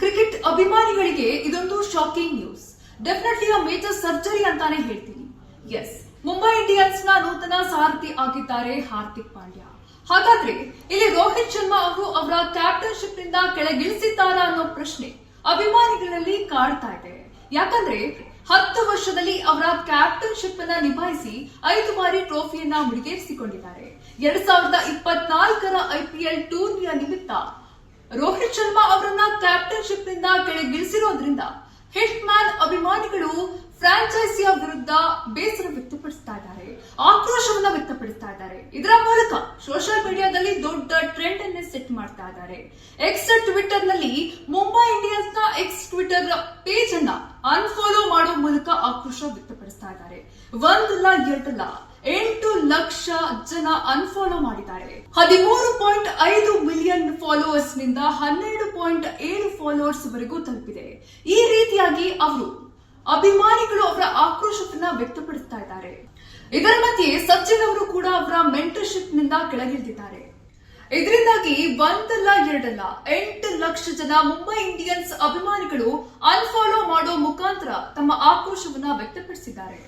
Cricket ಅಭಿಮಾನಿಗಳಿಗೆ ಇದೊಂದು shocking news definitely a major surgery ಅಂತಾನೆ ಹೇಳ್ತೀನಿ. ಎಸ್ ಮುಂಬೈ ಇಂಡಿಯನ್ಸ್ನ ನೂತನ ಸಾರಥಿ ಆಗಿದ್ದಾರೆ ಹಾರ್ದಿಕ್ ಪಾಂಡ್ಯ. ಹಾಗಾದ್ರೆ ಇಲ್ಲಿ ರೋಹಿತ್ ಶರ್ಮಾ ಅವರು ಅವರ ಕ್ಯಾಪ್ಟನ್ಶಿಪ್ನಿಂದ ಕೆಳಗಿಳಿಸಿದ್ದಾರಾ ಅನ್ನೋ ಪ್ರಶ್ನೆ ಅಭಿಮಾನಿಗಳಲ್ಲಿ ಕಾಡ್ತಾ ಇದೆ. ಯಾಕಂದ್ರೆ ಹತ್ತು ವರ್ಷದಲ್ಲಿ ಅವರ ಕ್ಯಾಪ್ಟನ್ಶಿಪ್ ಅನ್ನ ನಿಭಾಯಿಸಿ ಐದು ಬಾರಿ ಟ್ರೋಫಿಯನ್ನ ಮುಡಿಗೇರಿಸಿಕೊಂಡಿದ್ದಾರೆ. ಎರಡ್ ಸಾವಿರದ ಇಪ್ಪತ್ನಾಲ್ಕರ ಐಪಿಎಲ್ ಟೂರ್ನಿಯ ನಿಮಿತ್ತ ರೋಹಿತ್ ಶರ್ಮಾ ಅವರನ್ನ ಕ್ಯಾಪ್ಟನ್ಶಿಪ್ನಿಂದ ಕೆಳಗಿಳಿಸಿರೋದ್ರಿಂದ ಹಿಟ್ ಮ್ಯಾನ್ ಅಭಿಮಾನಿಗಳು ಫ್ರಾಂಚೈಸಿಯ ವಿರುದ್ಧ ಬೇಸರ ವ್ಯಕ್ತಪಡಿಸ್ತಾ ಇದ್ದಾರೆ, ಆಕ್ರೋಶವನ್ನ ವ್ಯಕ್ತಪಡಿಸ್ತಾ ಇದ್ದಾರೆ. ಇದರ ಮೂಲಕ ಸೋಷಿಯಲ್ ಮೀಡಿಯಾದಲ್ಲಿ ದೊಡ್ಡ ಟ್ರೆಂಡ್ ಅನ್ನೇ ಸೆಟ್ ಮಾಡ್ತಾ ಇದ್ದಾರೆ. ಎಕ್ಸ್ ಟ್ವಿಟರ್ನಲ್ಲಿ ಮುಂಬೈ ಇಂಡಿಯನ್ಸ್ನ ಎಕ್ಸ್ ಟ್ವಿಟರ್ ಪೇಜ್ ಅನ್ನ ಅನ್ಫಾಲೋ ಮಾಡುವ ಮೂಲಕ ಆಕ್ರೋಶ ವ್ಯಕ್ತಪಡಿಸ್ತಾ ಇದ್ದಾರೆ. ಒಂದಲ್ಲ ಎರಡಲ್ಲ, ಎಂಟು ಲಕ್ಷ ಜನ ಅನ್ಫಾಲೋ ಮಾಡಿದ್ದಾರೆ. ಹದಿಮೂರು ಪಾಯಿಂಟ್ ಐದು ಮಿಲಿಯನ್ ಫಾಲೋವರ್ಸ್ನಿಂದ ಹನ್ನೆರಡು ಪಾಯಿಂಟ್ ಏಳು ಫಾಲೋವರ್ಸ್ ವರೆಗೂ ತಲುಪಿದೆ. ಈ ರೀತಿಯಾಗಿ ಅವರು ಅಭಿಮಾನಿಗಳು ಅವರ ಆಕ್ರೋಶವನ್ನ ವ್ಯಕ್ತಪಡಿಸ್ತಾ ಇದ್ದಾರೆ. ಇದರ ಮಧ್ಯೆ ಸಚಿನ್ ಅವರು ಕೂಡ ಅವರ ಮೆಂಟರ್ಶಿಪ್ನಿಂದ ಕೆಳಗಿಳಿದಿದ್ದಾರೆ. ಇದರಿಂದಾಗಿ ಒಂದಲ್ಲ, ಎರಡಲ್ಲ, ಎಂಟು ಲಕ್ಷ ಜನ ಮುಂಬೈ ಇಂಡಿಯನ್ಸ್ ಅಭಿಮಾನಿಗಳು ಅನ್ಫಾಲೋ ಮಾಡೋ ಮುಖಾಂತರ ತಮ್ಮ ಆಕ್ರೋಶವನ್ನ ವ್ಯಕ್ತಪಡಿಸಿದ್ದಾರೆ.